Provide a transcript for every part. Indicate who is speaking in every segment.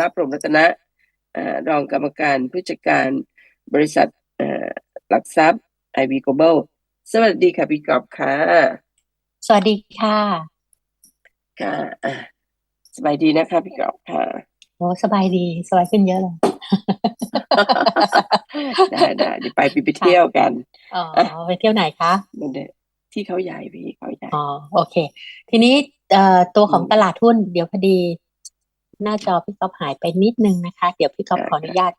Speaker 1: รับพรหมรัตนะเอ่อรองกรรมการผู้จัดการบริษัทเอ่อหลักทรัพย์ไอวี global สวัสดีค่ะพี่กอบค่ะ
Speaker 2: สวัสดีค่ะ
Speaker 1: ค่ะอะสบายดีนะคะพี่กอบค่ะ
Speaker 2: โอ้สบายดีสบายขึ้นเยอะเลย
Speaker 1: ได้ได้เดี๋ยวไปไปเที่ยวกัน
Speaker 2: อ๋อไปเที่ยวไหนคะ
Speaker 1: นั่นแหละที่เขาใหญ่พี่เขาใหญ่
Speaker 2: อ๋อโอเค ทีนี้เอ่อตัวของ
Speaker 1: อืม
Speaker 2: ตลาดหุ้นเดี๋ยวพอดี หน้าจอพี่ก๊อฟหายไปนิดนึงนะคะ เดี๋ยวพี่ก๊อฟ
Speaker 1: ค่ะ
Speaker 2: ขออนุญาต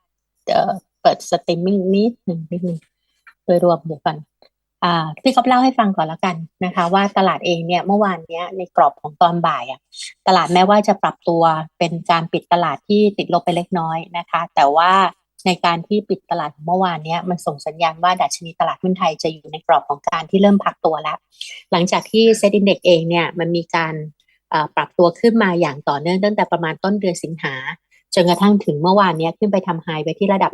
Speaker 2: เอ่อเปิดสตรีมมิ่งนิดหนึ่งนิดหนึ่งโดยรวมเดี๋ยวก่อนอ่าพี่ก๊อฟเล่าให้ฟังก่อนแล้วกันนะคะ ว่าตลาดเองเนี่ยเมื่อวานเนี้ยในกรอบของตอนบ่ายอะตลาดแม้ว่าจะปรับตัวเป็นการปิดตลาดที่ติดลบไปเล็กน้อยนะคะ แต่ว่าในการที่ปิดตลาดของเมื่อวานเนี้ยมันส่งสัญญาณว่าดัชนีตลาดหุ้นไทยจะอยู่ในกรอบของการที่เริ่มพักตัวแล้ว หลังจากที่เซ็ตอินเด็กเองเนี่ยมันมีการเอ่อ ปรับตัวขึ้นมาอย่างต่อเนื่องตั้งแต่ประมาณต้นเดือนสิงหาจนกระทั่งถึงเมื่อวานนี้ขึ้นไปทำไฮไปที่ระดับ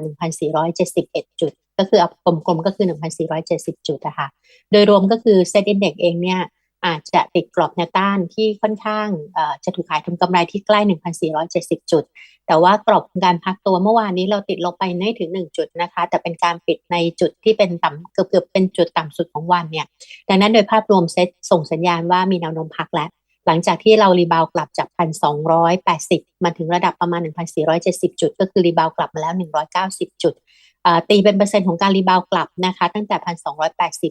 Speaker 2: 1,471 จุด ก็คือเอากลมๆก็คือ 1,470 จุดนะคะโดยรวมก็คือเซ็ตอินเด็กเองเนี่ยอาจจะติดกรอบแนวต้านที่ค่อนข้างจะถูกขายทำกำไรที่ใกล้ 1,470 จุด แต่ว่ากรอบการพักตัวเมื่อวานนี้เราติดลบไปไม่ถึง 1 จุดนะคะ แต่เป็นการปิดในจุดที่เป็นต่ำเกือบๆเป็นจุดต่ำสุดของวันเนี่ย ดังนั้นโดยภาพรวมเซ็ตส่งสัญญาณว่ามีแนวโน้มพักแล้ว หลังจากที่เรารีบาวกลับจาก 1,280 มาถึงระดับประมาณ 1,470 จุด ก็คือรีบาวกลับมาแล้ว 190 จุดอ่าตีเป็นเปอร์เซ็นต์ของการรีบาวกลับนะคะ ตั้งแต่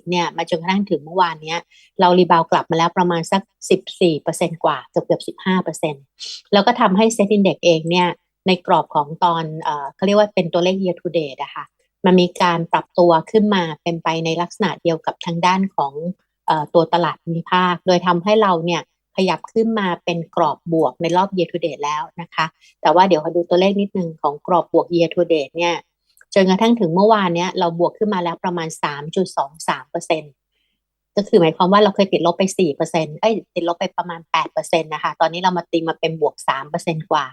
Speaker 2: 1,280 เนี่ยมาจนกระทั่งถึงเมื่อวานเนี้ยเรารีบาวกลับมาแล้วประมาณสัก 14%กว่าเกือบเกือบ15%แล้วก็ทำให้เซ็ตอินเด็กเองเนี่ยในกรอบของตอนเขาเรียกว่าเป็นตัวเลข year to date อะค่ะมันมีการปรับตัวขึ้นมาเป็นไปในลักษณะเดียวกับทางด้านของอตัวตลาดภูมิภาค โดยทำให้เราเนี่ย ขยับขึ้นมาเป็นกรอบบวกในรอบ year to date แล้วนะคะ แต่ว่าเดี๋ยวขอดูตัวเลขนิดนึงของกรอบบวก year to date เนี่ยจนกระทั่งถึงเมื่อวานเนี้ยเราบวกขึ้นมาแล้วประมาณ 3.23เปอร์เซ็นต์ก็คือหมายความว่าเราเคยติดลบไป 4เปอร์เซ็นต์เอ้ยติดลบไปประมาณ8เปอร์เซ็นต์นะคะ ตอนนี้เรามาตีมาเป็นบวก3เปอร์เซ็นต์กว่า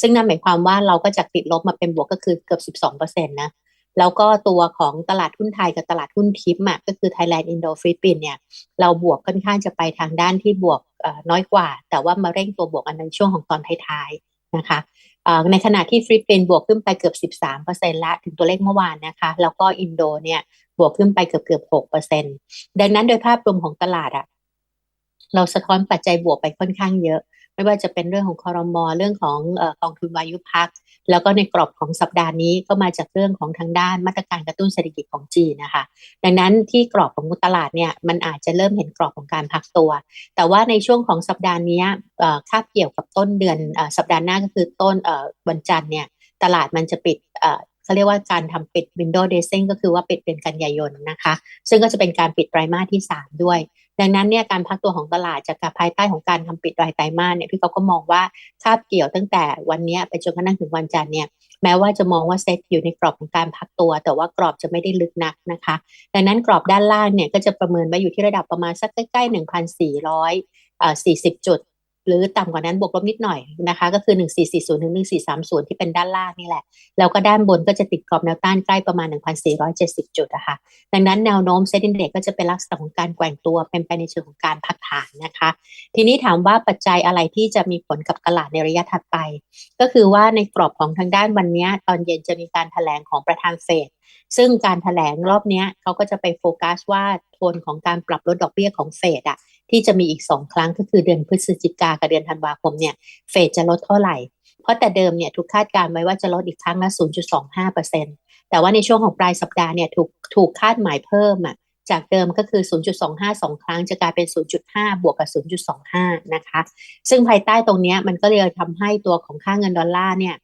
Speaker 2: ซึ่งนั่นหมายความว่าเราก็จากติดลบมาเป็นบวกก็คือเกือบ 12เปอร์เซ็นต์นะ แล้วก็ตัวของตลาดหุ้นไทยกับตลาดหุ้นทิปอะก็คือ Thailand Indo ฟิลิปปินส์เนี่ย เราบวกค่อนข้างจะไปทางด้านที่บวก น้อยกว่า แต่ว่ามาเร่งตัวบวกอันในช่วงของตอนท้ายๆนะคะในขณะที่ฟิลิปปินส์บวกขึ้นไปเกือบ 13เปอร์เซ็นต์ละถึงตัวเลขเมื่อวานนะคะ แล้วก็อินโดเนี่ยบวกขึ้นไปเกือบเกือบ6เปอร์เซ็นต์ดังนั้นโดยภาพรวมของตลาดอะเราสะท้อนปัจจัยบวกไปค่อนข้างเยอะ ไม่ว่าจะเป็นเรื่องของคอรมอเรื่องของเอ่อกองทุนวายุพัก แล้วก็ในกรอบของสัปดาห์นี้ก็มาจากเรื่องของทางด้านมาตรการกระตุ้นเศรษฐกิจของจีนนะคะ ดังนั้นที่กรอบของตลาดเนี่ยมันอาจจะเริ่มเห็นกรอบของการพักตัว แต่ว่าในช่วงของสัปดาห์นี้คาบเกี่ยวกับต้นเดือนสัปดาห์หน้าก็คือต้นวันจันทร์เนี่ยตลาดมันจะปิดเอ่อเขาเรียกว่าการทำปิด window dressing ก็คือว่าปิดเดือนกันยายนนะคะ ซึ่งก็จะเป็นการปิดไตรมาสที่ 3 ด้วย ดังนั้นเนี่ยการพักตัวของตลาดจากการภายใต้ของการทำปิดรายไตรมาสเนี่ยพี่เขาก็มองว่าคาบเกี่ยวตั้งแต่วันนี้ไปจนกระทั่งถึงวันจันทร์เนี่ยแม้ว่าจะมองว่าเซตอยู่ในกรอบของการพักตัว แต่ว่ากรอบจะไม่ได้ลึกนักนะคะ ดังนั้นกรอบด้านล่างเนี่ยก็จะประเมินไว้อยู่ที่ระดับประมาณสักใกล้ๆ1,440 จุด หรือต่ำกว่านั้นบวกลบนิดหน่อยนะคะ ก็คือ 1440ถึง1430 ที่เป็นด้านล่างนี่แหละ แล้วก็ด้านบนก็จะติดกรอบแนวต้านใกล้ประมาณ 1,470 จุดนะคะดังนั้นแนวโน้มเซ็ตอินเด็กก็จะเป็นลักษณะของการแกว่งตัวเป็นไปในเชิงของการพักฐานนะคะ ทีนี้ถามว่าปัจจัยอะไรที่จะมีผลกับตลาดในระยะถัดไป ก็คือว่าในกรอบของทางด้านวันนี้ตอนเย็นจะมีการแถลงของประธานเฟดซึ่งการแถลงรอบนี้เขาก็จะไปโฟกัสว่าโทนของการปรับลดดอกเบี้ยของเฟดอะ ที่จะมีอีกสองครั้งก็คือเดือนพฤศจิกากับเดือนธันวาคมเนี่ยเฟดจะลดเท่าไหร่ เพราะแต่เดิมเนี่ยถูกคาดการณ์ไว้ว่าจะลดอีกครั้งละ 0.25%แต่ว่าในช่วงของปลายสัปดาห์เนี่ยถูกถูกคาดหมายเพิ่มอะจากเดิมก็คือ 0.25สองครั้ง จะกลายเป็น 0.5 บวกกับ 0.25 นะคะ ซึ่งภายใต้ตรงนี้มันก็เลยทำให้ตัวของค่าเงินดอลลาร์เนี่ย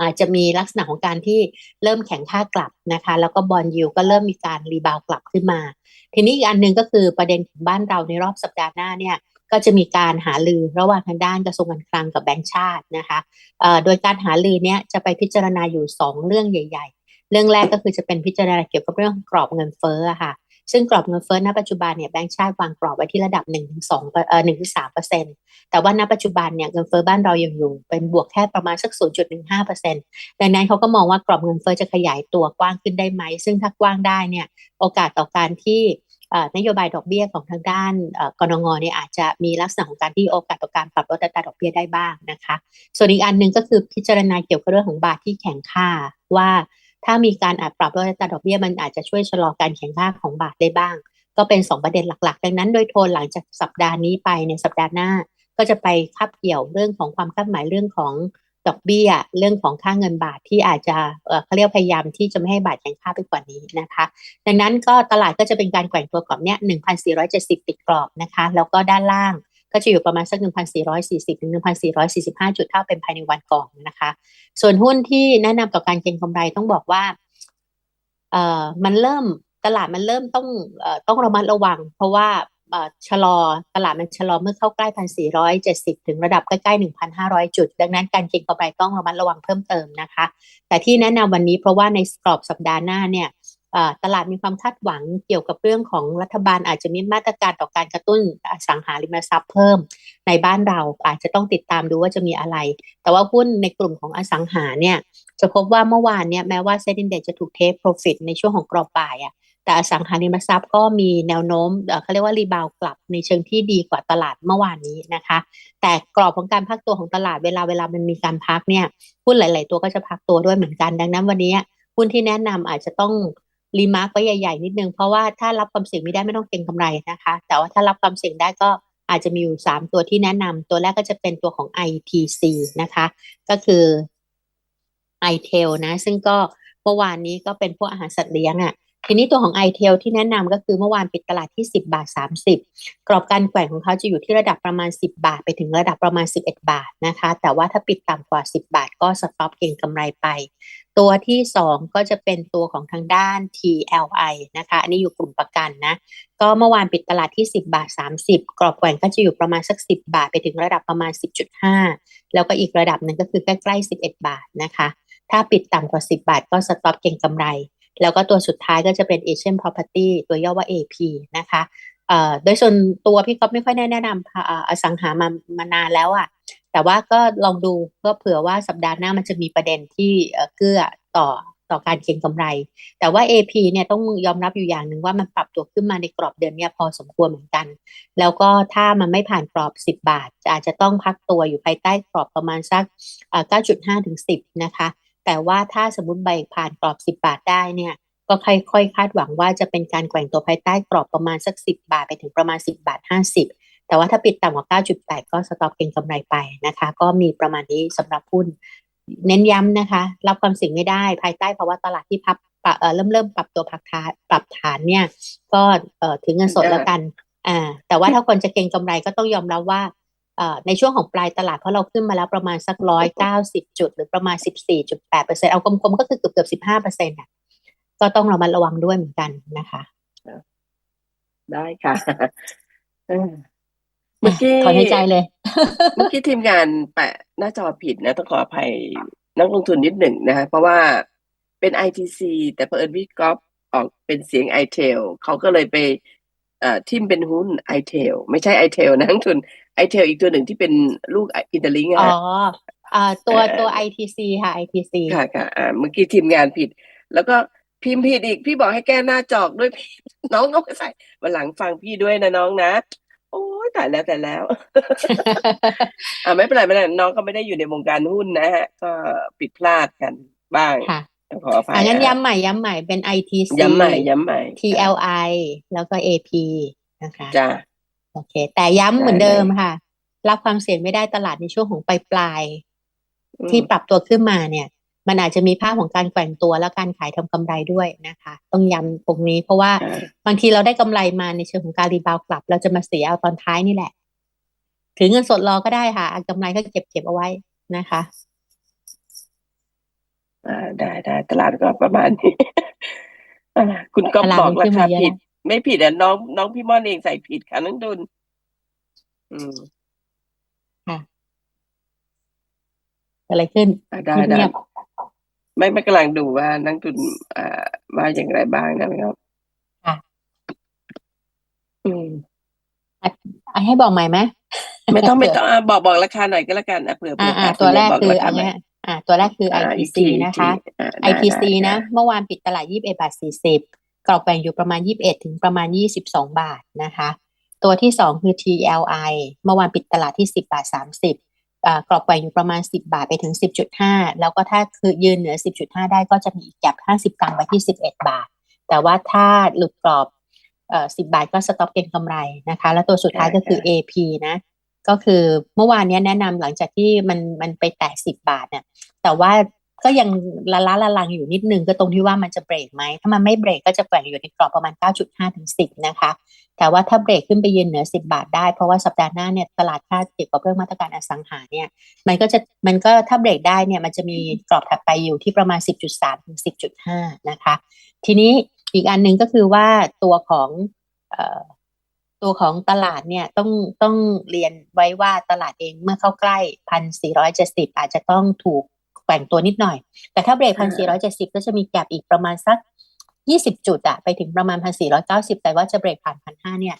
Speaker 2: อาจจะมีลักษณะของการที่เริ่มแข็งค่ากลับนะคะ แล้วก็บอลยูก็เริ่มมีการรีบาวกลับขึ้นมา ทีนี้อีกอันหนึ่งก็คือประเด็นของบ้านเราในรอบสัปดาห์หน้าเนี่ยก็จะมีการหาลือระหว่างทางด้านกระทรวงการคลังกับแบงก์ชาตินะคะโดยการหาลือเนี้ยจะไปพิจารณาอยู่ 2 เรื่องใหญ่ ๆ เรื่องแรกก็คือจะเป็นพิจารณาเกี่ยวกับเรื่องกรอบเงินเฟ้อค่ะ ซึ่งกรอบเงินเฟ้อณปัจจุบันเนี่ยแบงก์ชาติวางกรอบไว้ที่ระดับ1-2เอ่อ1-3เปอร์เซ็นต์แต่ว่าณปัจจุบันเนี่ยเงินเฟ้อบ้านเรายังอยู่ เป็นบวกแค่ประมาณสัก0.15เปอร์เซ็นต์ดังนั้นเขาก็มองว่ากรอบเงินเฟ้อจะขยายตัวกว้างขึ้นได้ไหม ซึ่งถ้ากว้างได้เนี่ยโอกาสต่อการที่นโยบายดอกเบี้ยของทางด้านเอ่อกนงเนี่ยอาจจะมีลักษณะของการที่โอกาสต่อการปรับลดอัตราดอกเบี้ยได้บ้างนะคะ ส่วนอีกอันหนึ่งก็คือพิจารณาเกี่ยวกับเรื่องของบาทที่แข็งค่าว่า ถ้ามีการอาจปรับลดอัตราดอกเบี้ยมันอาจจะช่วยชะลอการแข็งค่าของบาทได้บ้าง ก็เป็นสองประเด็นหลักๆ ดังนั้นโดยโทนหลังจากสัปดาห์นี้ไปในสัปดาห์หน้า ก็จะไปคับเกี่ยวเรื่องของความคาดหมายเรื่องของดอกเบี้ย เรื่องของค่าเงินบาทที่อาจจะเออเขาเรียกพยายามที่จะไม่ให้บาทแข็งค่าไปกว่านี้นะคะ ดังนั้นก็ตลาดก็จะเป็นการแกว่งตัวกรอบเนี้ย1,470 ติดกรอบนะคะ แล้วก็ด้านล่าง ก็จะอยู่ประมาณสัก 1,440ถึง1,445 จุดเท่าเป็นภายในวันก่อนนะคะ ส่วนหุ้นที่แนะนำต่อการเก็งกำไรต้องบอกว่าเอ่อมันเริ่มตลาดมันเริ่มต้องเอ่อต้องระมัดระวัง เพราะว่าเอ่อชะลอตลาดมันชะลอเมื่อเข้าใกล้พันสี่ร้อยเจ็ดสิบถึงระดับใกล้ๆหนึ่งพันห้าร้อยจุด ดังนั้นการเก็งกำไรต้องระมัดระวังเพิ่มเติมนะคะ แต่ที่แนะนำวันนี้เพราะว่าในกรอบสัปดาห์หน้าเนี่ย ตลาดมีความคาดหวังเกี่ยวกับเรื่องของรัฐบาลอาจจะมีมาตรการต่อการกระตุ้นสังหาริมทรัพย์เพิ่มในบ้านเราอาจจะต้องติดตามดูว่าจะมีอะไร แต่ว่าหุ้นในกลุ่มของอสังหาเนี่ยจะพบว่าเมื่อวานเนี่ยแม้ว่าเซ็นดินเดจะถูกเทคโปรฟิตในช่วงของกรอบบ่ายอะแต่อสังหาริมทรัพย์ก็มีแนวโน้มเขาเรียกว่ารีบาวกลับในเชิงที่ดีกว่าตลาดเมื่อวานนี้นะคะ แต่กรอบของการพักตัวของตลาดเวลาเวลามันมีการพักเนี่ยหุ้นหลาย ๆ ตัวก็จะพักตัวด้วยเหมือนกัน ดังนั้นวันนี้หุ้นที่แนะนำอาจจะต้อง รีมาร์กไว้ใหญ่ๆนิดนึง เพราะว่าถ้ารับความเสี่ยงไม่ได้ไม่ต้องเก็งกำไรนะคะ แต่ว่าถ้ารับความเสี่ยงได้ก็อาจจะมีอยู่ 3 ตัวที่แนะนำตัวแรกก็จะเป็นตัวของ ITC นะคะ ก็คือ ITel นะ ซึ่งก็เมื่อวานนี้ก็เป็นพวกอาหารสัตว์เลี้ยงอะ่ะ ทีนี้ตัวของ iTail ที่แนะนำก็คือเมื่อวานปิดตลาดที่ 10 บาท 30 กรอบการแกว่งของเขาจะอยู่ที่ระดับประมาณ 10 บาท ไปถึงระดับประมาณ 11 บาทนะคะ แต่ว่าถ้าปิดต่ำกว่า 10 บาท ก็สต็อปเก็งกำไรไป ตัวที่ 2 ก็จะเป็นตัวของทางด้าน TLI นะคะ อันนี้อยู่กลุ่มประกันนะ ก็เมื่อวานปิดตลาดที่ 10 บาท 30 กรอบแกว่งก็จะอยู่ประมาณสัก 10 บาท ไปถึงระดับประมาณ 10.5 แล้วก็อีกระดับหนึ่งก็คือใกล้ๆ 11 บาทนะคะ ถ้าปิดต่ำกว่า 10 บาท ก็สต็อปเก็งกำไร แล้วก็ตัวสุดท้ายก็จะเป็น Asian Property ตัวย่อว่า AP นะคะเอ่อโดยส่วนตัวพี่ก๊อฟไม่ค่อยแนะนำอสังหามามานานแล้วอะ่ะ แต่ว่าก็ลองดูเพื่อเผื่อว่าสัปดาห์หน้ามันจะมีประเด็นที่เกื้อต่อต่อการเก็งกำไร แต่ว่า AP เนี่ยต้องยอมรับอยู่อย่างหนึ่งว่ามันปรับตัวขึ้นมาในกรอบเดือนเนี้ยพอสมควรเหมือนกัน แล้วก็ถ้ามันไม่ผ่านกรอบ 10 บาท อาจจะต้องพักตัวอยู่ภายใต้กรอบประมาณสัก 9.5 ถึง 10 นะคะ แต่ว่าถ้าสมมติใบผ่านกรอบ 10 บาทได้เนี่ยก็ค่อยๆ คาดหวังว่าจะเป็นการแกว่งตัวภายใต้กรอบประมาณสัก 10 บาทไปถึงประมาณ 10 บาท 50 แต่ว่าถ้าปิดต่ำกว่า 9.8 ก็สต็อปเก็งกำไรไปนะคะ ก็มีประมาณนี้สำหรับหุ้น เน้นย้ำนะคะ รับความเสี่ยงไม่ได้ภายใต้ภาวะตลาดที่พับปรับเริ่มเริ่มปรับตัวพักฐานปรับฐานเนี่ย ก็ถือเงินสดแล้วกัน อ่า แต่ว่าถ้าคนจะเก็งกำไรก็ต้องยอมรับว่า ในช่วงของปลายตลาดเพราะเราขึ้นมาแล้วประมาณสักร้อยเก้าสิบจุด หรือประมาณสิบสี่จุดแปดเปอร์เซ็นเอากลมๆก็คือเกือบเกือบสิบห้าเปอร์เซ็นต์อะก็ต้องระมัดระวังด้วยเหมือนกันนะคะ
Speaker 1: ได้ค่ะเออเมื่อกี้
Speaker 2: ถอนหายใจเลย
Speaker 1: เมื่อกี้ทีมงานแปะหน้าจอผิดนะ ต้องขออภัยนักลงทุนนิดหนึ่งนะคะเพราะว่าเป็น ITC แต่เผอิญพี่ก๊อฟออกเป็นเสียง iTail เขาก็เลยไปเอ่อทิมเป็นหุ้น iTail ไม่ใช่ iTail นะนั กลงทุน iTail อีกตัวหนึ่งที่เป็นลูกอินเตอร์ลิง
Speaker 2: อ๋อ
Speaker 1: อะ
Speaker 2: อ่าตัว
Speaker 1: เอ่อ
Speaker 2: ตัว ITC ค่ะ ITC
Speaker 1: ค่ะค่ะอ่าเมื่อกี้ทีมงานผิด แล้วก็พิมพ์ผิดอีก พี่บอกให้แก้หน้าจอกด้วยพี่น้องก็ไม่ใส่วันหลังฟังพี่ด้วยนะน้องนะ โอ้ยแต่แล้วแต่แล้ว อ่าไม่เป็นไรไม่เป็นไรน้องก็ไม่ได้อยู่ในวงการหุ้นนะฮะ ก็ผิดพลาดกันบ้าง
Speaker 2: ค่ะ
Speaker 1: ต้องขออภัย
Speaker 2: อ่างั้น
Speaker 1: อะ
Speaker 2: ย้ำใหม่ย้ำใหม่เป็น ITC
Speaker 1: ย้ำใหม่ย้ำใหม่
Speaker 2: TLI แล้วก็ AP นะคะ
Speaker 1: จ้า
Speaker 2: โอเค แต่ย้ำเหมือน
Speaker 1: ได้
Speaker 2: เดิม
Speaker 1: เลย
Speaker 2: ค่ะ รับความเสี่ยงไม่ได้ตลาดในช่วงของปลายปลายๆ
Speaker 1: อืม
Speaker 2: ที่ปรับตัวขึ้นมาเนี่ย มันอาจจะมีภาพของการแกว่งตัวและการขายทำกำไรด้วยนะคะ ต้องย้ำตรงนี้เพราะว่า
Speaker 1: อ่า
Speaker 2: บางทีเราได้กำไรมาในเชิงของการรีบาวกลับ เราจะมาเสียเอาตอนท้ายนี่แหละ ถือเงินสดรอก็ได้ค่ะเอากำไรก็เก็บเก็บเอาไว้นะคะ
Speaker 1: อ่าได้ได้ตลาดก็ประมาณนี้อ่าคุณก็
Speaker 2: ตลาด
Speaker 1: บอก
Speaker 2: มัน
Speaker 1: รา
Speaker 2: ขึ้น
Speaker 1: คา
Speaker 2: มาเยอะ
Speaker 1: ผิด
Speaker 2: นะ
Speaker 1: ไม่ผิดอะน้องน้องพี่ม่อนเองใส่ผิดค่ะนักดุลอืม
Speaker 2: เกิดอะไรขึ้น
Speaker 1: อ่าได้ได้
Speaker 2: เงียบ
Speaker 1: ไม่ไม่กำลังดูว่านักดุลอ่าว่าอย่างไรบ้างนะครับ
Speaker 2: ค่ะ
Speaker 1: อืม
Speaker 2: ๆอะให้บอกใหม่ไหม
Speaker 1: ไม่ต้องไม่ต้องอะบอกบอกราคาหน่อยก็แล้วกันอะเผื่อ
Speaker 2: อ่า
Speaker 1: เผื่อ
Speaker 2: อ่า
Speaker 1: ขาด
Speaker 2: ตัวแรก
Speaker 1: บอก
Speaker 2: คือ
Speaker 1: ราคา
Speaker 2: อัน
Speaker 1: ใหม่
Speaker 2: เนี้ยอ่า ตัวแรกคือ
Speaker 1: อ่าอีก
Speaker 2: ITC
Speaker 1: ทีอีก
Speaker 2: นะ
Speaker 1: ที
Speaker 2: คะ
Speaker 1: อ่าได้
Speaker 2: ITC
Speaker 1: ได้
Speaker 2: นะ
Speaker 1: ได้
Speaker 2: เมื่อวานปิดตลาด21บาท40 กรอบแบ่งอยู่ประมาณ 21 ถึงประมาณ 22 บาทนะคะ ตัวที่ 2 คือ TLI เมื่อวานปิดตลาดที่ 10 บาท 30อ่ากรอบแบ่งอยู่ประมาณ 10 บาทไปถึง 10.5 แล้วก็ถ้าคือยืนเหนือ 10.5 ได้ก็จะมีอีกแก็บ50 ตังค์ไปที่ 11 บาท แต่ว่าถ้าหลุดกรอบเอ่อ10บาทก็สต็อปเก็งกำไรนะคะ แล้วตัวสุดท้ายก็คือ AP นะก็คือเมื่อวานเนี้ยแนะนำหลังจากที่มันมันไปแตะ10บาทเนี่ยแต่ว่า ก็ยังละล้าละลังอยู่นิดนึงก็ตรงที่ว่ามันจะเบรกไหมถ้ามันไม่เบรกก็จะแกว่งอยู่ในกรอบประมาณ 9.5ถึง10 นะคะ แต่ว่าถ้าเบรกขึ้นไปยืนเหนือ 10 บาทได้ เพราะว่าสัปดาห์หน้าเนี่ยตลาดคาดเกี่ยวกับเรื่องมาตรการอสังหาเนี่ยมันก็จะมันก็ถ้าเบรกได้เนี่ยมันจะมีกรอบถัดไปอยู่ที่ประมาณ 10.3ถึง10.5 นะคะ ทีนี้อีกอันหนึ่งก็คือว่าตัวของเอ่อตัวของตลาดเนี่ยต้องต้องเรียนไว้ว่าตลาดเองเมื่อเข้าใกล้พันสี่ร้อยเจ็ดสิบอาจจะต้องถูก แกว่งตัวนิดหน่อย แต่ถ้าเบรกพันสี่ร้อยเจ็ดสิบก็จะมีแกลบอีกประมาณสักยี่สิบจุดอะไปถึงประมาณพันสี่ร้อยเก้าสิบแต่ว่าจะเบรกผ่านพันห้าเนี่ย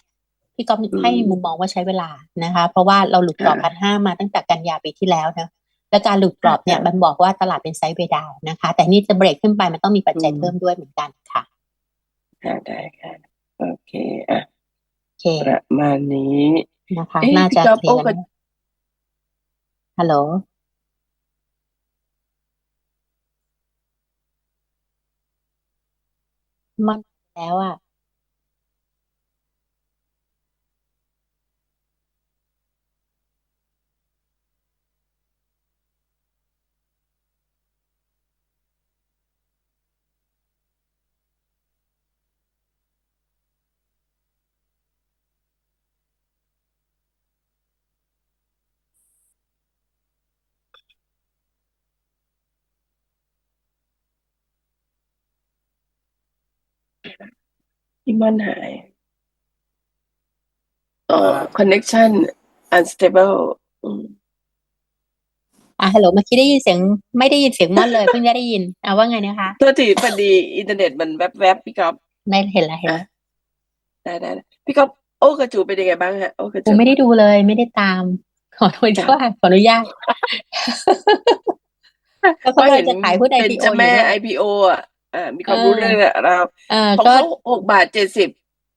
Speaker 2: พี่ก๊อฟให้มุมมองว่าใช้เวลานะคะ เพราะว่าเราหลุดกรอบพันห้ามาตั้งแต่กันยาปีที่แล้วนะและการหลุดกรอบเนี่ยมันบอกว่าตลาดเป็นไซด์เวย์ดาวน์นะคะ แต่นี่จะเบรกขึ้นไปมันต้องมีปัจจัยเพิ่มด้วยเหมือนกันค่ะ
Speaker 1: ค่ะได้ค่ะโอเคอะ
Speaker 2: โอเค
Speaker 1: ประมาณนี้
Speaker 2: นะคะ
Speaker 1: เอ๊ะ
Speaker 2: น่าจะ
Speaker 1: พี่ก๊อฟ
Speaker 2: เคลียร์
Speaker 1: โอ้ก็
Speaker 2: กันฮัลโหล มันแล้วอะ
Speaker 1: ที่มันหายอ๋อ
Speaker 3: ครับ
Speaker 1: connection unstable อืม
Speaker 2: อะฮัลโหลเมื่อกี้ได้ยินเสียง ไม่ได้ยินเสียงม่อนเลย เพิ่งจะได้ยินอะว่าไงนะคะ
Speaker 1: โทษทีพอดีอินเทอร์เน็ตมันแวบๆพี่ก๊อฟ
Speaker 2: ไม่เห็นแล้วเห็น
Speaker 1: อะ
Speaker 2: แล้ว
Speaker 1: ได้ได้ได้พี่ก๊อฟโอ้กระจูเป็นยังไงบ้างฮะโอ้กระ
Speaker 2: กู
Speaker 1: จู
Speaker 2: ไม่ได้ดูเลย ไม่ได้ตาม ขออนุญาตขออนุญาตก็
Speaker 1: เพราะ
Speaker 2: เขา
Speaker 1: เห็น
Speaker 2: จะขายหุ้น
Speaker 1: เป็น
Speaker 2: IPO
Speaker 1: เจ้า
Speaker 2: อยู่
Speaker 1: แม่
Speaker 2: ด้วย
Speaker 1: IPO อะ อ่ามีความ
Speaker 2: เออ
Speaker 1: รู้เรื่องเรา
Speaker 2: เออ
Speaker 1: ของ
Speaker 2: ก็
Speaker 1: เขาหกบาทเจ็ดสิบ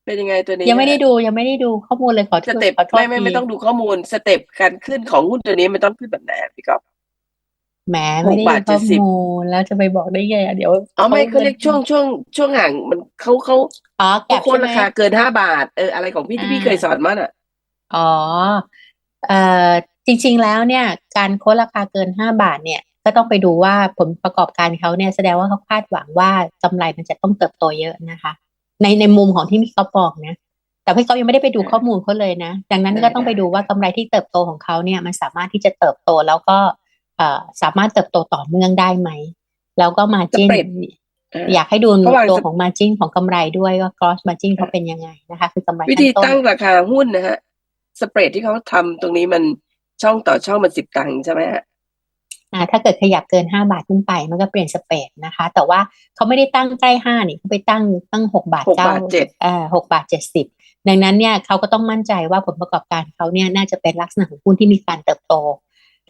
Speaker 1: เป็นยังไงตัวนี้
Speaker 2: ยังไม่ได้
Speaker 1: ฮะ
Speaker 2: ดูยังไม่ได้ดูข้อมูลเลยขอโท
Speaker 1: ส
Speaker 2: ษ
Speaker 1: เต็ป
Speaker 2: ขอโทษ
Speaker 1: ไม่ไม่
Speaker 2: ที
Speaker 1: ไม่ต้องดูข้อมูลสเต็ปการขึ้นของหุ้นตัวนี้มันต้องขึ้นแบบไหนอะพี่ก๊อฟ
Speaker 2: แหม
Speaker 1: ห
Speaker 2: ไม่
Speaker 1: ก
Speaker 2: ได้
Speaker 1: บาท
Speaker 2: ดูข้อ
Speaker 1: 70
Speaker 2: มูลแล้วจะไปบอกได้ไงอะเดี๋ยว
Speaker 1: อ๋อไม่เขาเรียกช่วงช่วงช่วงห่างมันเขาเขา
Speaker 2: อ๋อแก็
Speaker 1: เขา
Speaker 2: บ
Speaker 1: โค่น
Speaker 2: ใช่ไหม
Speaker 1: ราคาเกินห้าบาทเอออะไรของพี่ที่พี่
Speaker 2: อ่า
Speaker 1: เคยสอนมาอะ
Speaker 2: อ๋อเอ่อจริง ๆ แล้วเนี่ย การโค้ดราคาเกินห้าบาทเนี่ย ก็ต้องไปดูว่าผลประกอบการเขาเนี่ยแสดงว่าเขาคาดหวังว่ากำไรมันจะต้องเติบโตเยอะนะคะ ในในมุมของที่พี่เขาบอกนะแต่พี่เขายังไม่ได้ไปดูข้อมูลเขาเลยนะ ดังนั้นก็ต้องไปดูว่ากำไรที่เติบโตของเขาเนี่ยมันสามารถที่จะเติบโตแล้วก็เอ่อสามารถเติบโตต่อเนื่องได้ไหม แล้วก็มาจิ้น
Speaker 1: Spread เออ
Speaker 2: อยากให้ดู
Speaker 1: ระหว่าง
Speaker 2: ตัว
Speaker 1: ส
Speaker 2: ของมาจิ้นของกำไรด้วยว่า cross margin เขาเป็นยังไงนะคะ คือกำไร
Speaker 1: วิธี
Speaker 2: ขั้นต้น
Speaker 1: ตั้งราคาหุ้นนะฮะสเปรดที่เขาทำตรงนี้มันช่องต่อช่องมันสิบตังค์ใช่ไหมฮะ
Speaker 2: อ่าถ้าเกิดขยับเกินห้าบาทขึ้นไป มันก็เปลี่ยนสเปรดนะคะ แต่ว่าเขาไม่ได้ตั้งใกล้ห้านี่เขาไปตั้งตั้งหกบาท
Speaker 1: หก
Speaker 2: เก้า
Speaker 1: บาทเจ็ด
Speaker 2: อ่าหกบาทเจ็ดสิบดังนั้นเนี่ยเขาก็ต้องมั่นใจว่าผลประกอบการเขาเนี่ยน่าจะเป็นลักษณะของหุ้นที่มีการเติบโต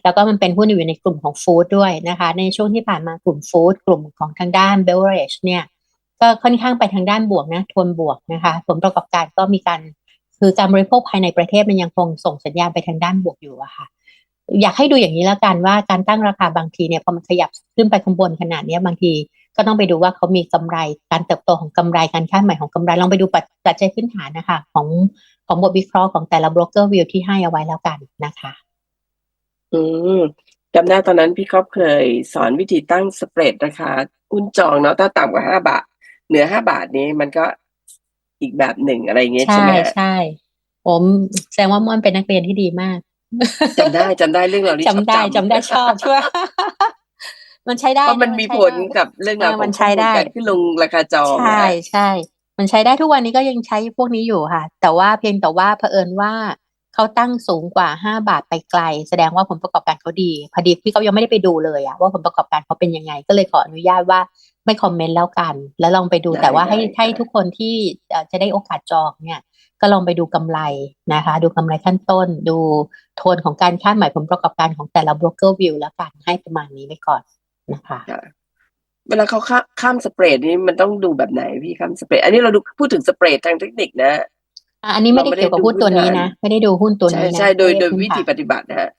Speaker 2: แล้วก็มันเป็นหุ้นอยู่ในกลุ่มของฟู้ดด้วยนะคะ ในช่วงที่ผ่านมากลุ่มฟู้ดกลุ่มของทางด้านเบเวอร์เรจเนี่ยก็ค่อนข้างไปทางด้านบวกนะทวนบวกนะคะ ผลประกอบการก็มีการคือการบริโภคภายในประเทศมันยังคงส่งสัญญาณไปทางด้านบวกอยู่อะค่ะ อยากให้ดูอย่างนี้แล้วกันว่าการตั้งราคาบางทีเนี่ยพอมันขยับขึ้นไปข้างบนขนาดเนี้ยบางทีก็ต้องไปดูว่าเขามีกำไรการเติบโตของกำไรการคาดหมายของกำไรลองไปดูปัจปัจจัยพื้นฐานนะคะ ของของบทวิเคราะห์ของแต่ละ broker view ที่ให้เอาไว้แล้วกันนะคะ
Speaker 1: อืมจำได้ตอนนั้นพี่ก๊อฟเคยสอนวิธีตั้งสเปรดราคาหุ้นจองเนาะถ้าต่ำกว่าห้าบาทเหนือห้าบาทนี้มันก็อีกแบบหนึ่งอะไรอย่างเงี้ยใช่
Speaker 2: ใช่
Speaker 1: ไหมฮะ
Speaker 2: ใช่ผมแสดงว่าม่อนเป็นนักเรียนที่ดีมาก
Speaker 1: จำได้จำได้เรื่องเราวนี้ชอบ
Speaker 2: จำได้จำได้ชอบช่วยมันใช้ได้
Speaker 1: เพราะมัน
Speaker 2: นะ
Speaker 1: มี
Speaker 2: ใช้
Speaker 1: ผล
Speaker 2: ได้
Speaker 1: กับเรื่องราว
Speaker 2: เออ
Speaker 1: ข
Speaker 2: มั
Speaker 1: อง
Speaker 2: นใช้
Speaker 1: ข้อมูล
Speaker 2: ได้
Speaker 1: การขึ้นลงราคาจอง
Speaker 2: ใช่
Speaker 1: นะฮะ
Speaker 2: ใช่ มันใช้ได้ทุกวันนี้ก็ยังใช้พวกนี้อยู่ค่ะ แต่ว่าเพียงแต่ว่าเผอิญว่าเขาตั้งสูงกว่าห้าบาทไปไกล แสดงว่าผลประกอบการเขาดี พอดีพี่เขายังไม่ได้ไปดูเลยอะว่าผลประกอบการเขาเป็นยังไง ก็เลยขออนุญาตว่า ไม่คอมเมนต์แล้วกัน แล้วลองไปดู
Speaker 1: ได้
Speaker 2: แต่ว่าให้
Speaker 1: ได้
Speaker 2: ให้
Speaker 1: ได้
Speaker 2: ทุกคนที่เอ่อจะได้โอกาสจองเนี่ยก็ลองไปดูกำไรนะคะ ดูกำไรขั้นต้น ดูโทนของการคาดหมายผลประกอบการของแต่ละ broker view แล้วกันให้ประมาณนี้ไว้ก่อนนะคะ
Speaker 1: ค่ะเวลาเขาข้าข้ามสเปรดนี่มันต้องดูแบบไหนพี่ข้ามสเปรดอันนี้เราดูพูดถึงสเปรดทางเทคนิคนะ
Speaker 2: อะอันนี้ไม่ได้
Speaker 1: เราไม่ได้
Speaker 2: เกี่ยวกับหุ้น
Speaker 1: ดู
Speaker 2: ตัวนี้
Speaker 1: พื้นฐาน
Speaker 2: นะ ไม่ได้ดูหุ้นตัว
Speaker 1: ใช่
Speaker 2: นี้นะ
Speaker 1: ใช่โดย
Speaker 2: ไม่
Speaker 1: โด
Speaker 2: ได้
Speaker 1: ย
Speaker 2: พื้น
Speaker 1: วิธี
Speaker 2: ฐาน
Speaker 1: ปฏิบัตินะฮะ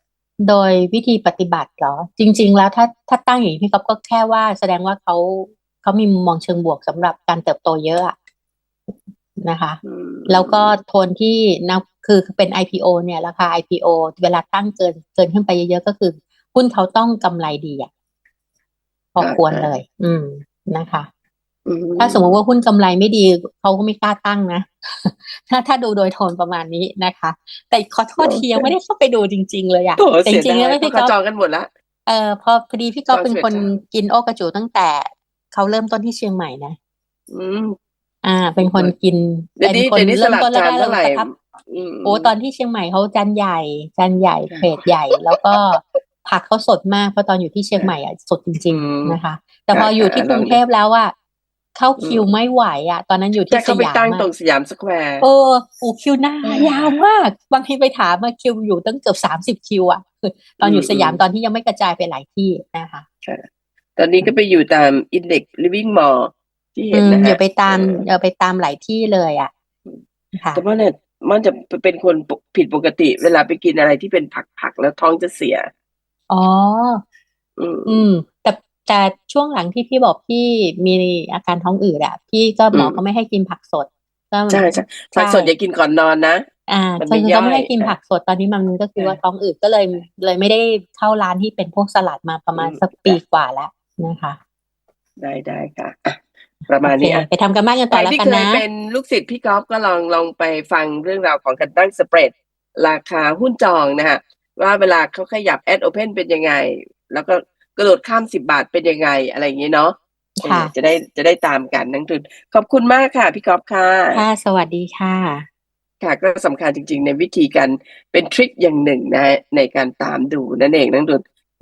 Speaker 2: โดยวิธีปฏิบัติเหรอ จริง ๆ แล้วถ้าถ้าตั้งอย่างนี้พี่ก๊อฟก็แค่ว่าแสดงว่าเขาเขามีมุมมองเชิงบวกสำหรับการเติบโตเยอะอะนะคะ
Speaker 1: อืม
Speaker 2: แล้วก็โทนที่นะคือเป็น IPO เนี่ยราคา IPO เวลาตั้งเกินเกินขึ้นไปเยอะๆก็คือหุ้นเขาต้องกำไรดีอะพอควรเลย อืมนะคะ
Speaker 1: อื
Speaker 2: ถ้าสมมติว่าหุ้นกำไรไม่ดีเขาก็ไม่กล้าตั้งนะถ้าถ้าดูโดยโทนประมาณนี้นะคะ แต่ขอโทษทียังไม่ได้เข้าไปดูจริง ๆ เลยอะ
Speaker 1: โถ
Speaker 2: แต่
Speaker 1: เสีย
Speaker 2: จริงๆ
Speaker 1: ดา
Speaker 2: แล้ว
Speaker 1: ย
Speaker 2: ไม่
Speaker 1: เพราะ
Speaker 2: พี่ก๊อฟ
Speaker 1: เขาจองกันหมดละ
Speaker 2: เออพอพอดีพี่ก๊อฟ
Speaker 1: จอง
Speaker 2: เป็นคน
Speaker 1: เสียดาย
Speaker 2: กินโอกระจูตั้งแต่เขาเริ่มต้นที่เชียงใหม่นะ
Speaker 1: อืม
Speaker 2: อ่า เป็นคนกิน
Speaker 1: เดี๋ยว
Speaker 2: เป็น
Speaker 1: นี้
Speaker 2: คน
Speaker 1: เดี๋ยวนี้ส
Speaker 2: เริ่ม
Speaker 1: ลัด
Speaker 2: ต้น
Speaker 1: จาน
Speaker 2: แรกๆเล
Speaker 1: เท่ายไหร่
Speaker 2: ประทับ
Speaker 1: ม
Speaker 2: โอ้ตอนที่เชียงใหม่เขาจานใหญ่จานใหญ่เพจใหญ่ แล้วก็ผักเขาสดมากเพราะตอนอยู่ที่เชียงใหม่อะสดจริง ๆ นะคะ แต่พออยู่ที่กรุงเทพแล้วอะ เข้าคิวไม่ไหวอะ ตอนนั้นอยู่
Speaker 1: แต่
Speaker 2: ที่ส
Speaker 1: เขาไป
Speaker 2: ยาม
Speaker 1: ตั้งตร
Speaker 2: อะ
Speaker 1: งสยามสแควร์
Speaker 2: เออโอ้คิวหน้ายาวมาก บางทีไปถามมาคิวอยู่ตั้งเกือบสามสิบคิวอะคือตอนอยู่สยามตอนที่ยังไม่กระจายไปหลายที่นะคะ
Speaker 1: ตอนนี้ก็ไปอยู่ตามอินเด็กซ์ลิฟวิ่งมอลที่เห็
Speaker 2: อื
Speaker 1: น
Speaker 2: ม
Speaker 1: นะฮะ
Speaker 2: อย่าไปตาม
Speaker 1: เออ
Speaker 2: อย่าไปตามหลายที่เลยอะค่ะ
Speaker 1: แต่ว่าเนี่ยมันจะเป็นคนผิดปกติ เวลาไปกินอะไรที่เป็นผักๆแล้วท้องจะเสีย
Speaker 2: อ๋อ
Speaker 1: อืม
Speaker 2: อืมแต่ แต่ช่วงหลังที่พี่บอกพี่มีอาการท้องอืดอะพี่ก็หมอ
Speaker 1: อืม
Speaker 2: ก็ไม่ให้กินผักสดก็
Speaker 1: ใช่ใช่ผักสดอย่ากินก่อนนอนนะ
Speaker 2: อ่า
Speaker 1: มัน
Speaker 2: คื
Speaker 1: ไม่
Speaker 2: อเขาไม่ให้
Speaker 1: ย่อย
Speaker 2: กิน
Speaker 1: อะ
Speaker 2: ผักสดตอนนี้มันก็คือ
Speaker 1: อะ
Speaker 2: ว่าท้องอืดก็เลยเลยไม่ได้เข้าร้านที่เป็นพวกสลัดมาประมาณ
Speaker 1: อืม
Speaker 2: สักปีกว่าแล้วนะคะ
Speaker 1: ได้ได้ค่ะอะประมาณ
Speaker 2: โอเค
Speaker 1: นี้อะ
Speaker 2: ไปทำกันบ้านกัน
Speaker 1: ใค
Speaker 2: ต่
Speaker 1: ร
Speaker 2: อแล้ว
Speaker 1: ที่
Speaker 2: กัน
Speaker 1: เคย
Speaker 2: นะ
Speaker 1: เป็นลูกศิษย์พี่ก๊อฟก็ลองลองไปฟังเรื่องราวของการตั้งสเปรด ราคาหุ้นจองนะฮะว่าเวลาเขาขยับแอดโอเพนเป็นยังไง แล้วก็ กระโดดข้ามสิบาทเป็นยังไงอะไรอย่างเงี้ยเนาะ
Speaker 2: ค่ะ
Speaker 1: เออจะได้จะได้ตามกันนักทุนขอบคุณมากค่ะ พี่ก๊อฟค่ะ
Speaker 2: ค่ะสวัสดีค่ะ
Speaker 1: ค่ะก็สำคัญจริง ๆ ในวิธีการเป็นทริคอย่างหนึ่งนะฮะในการตามดูนั่นเองนักทุน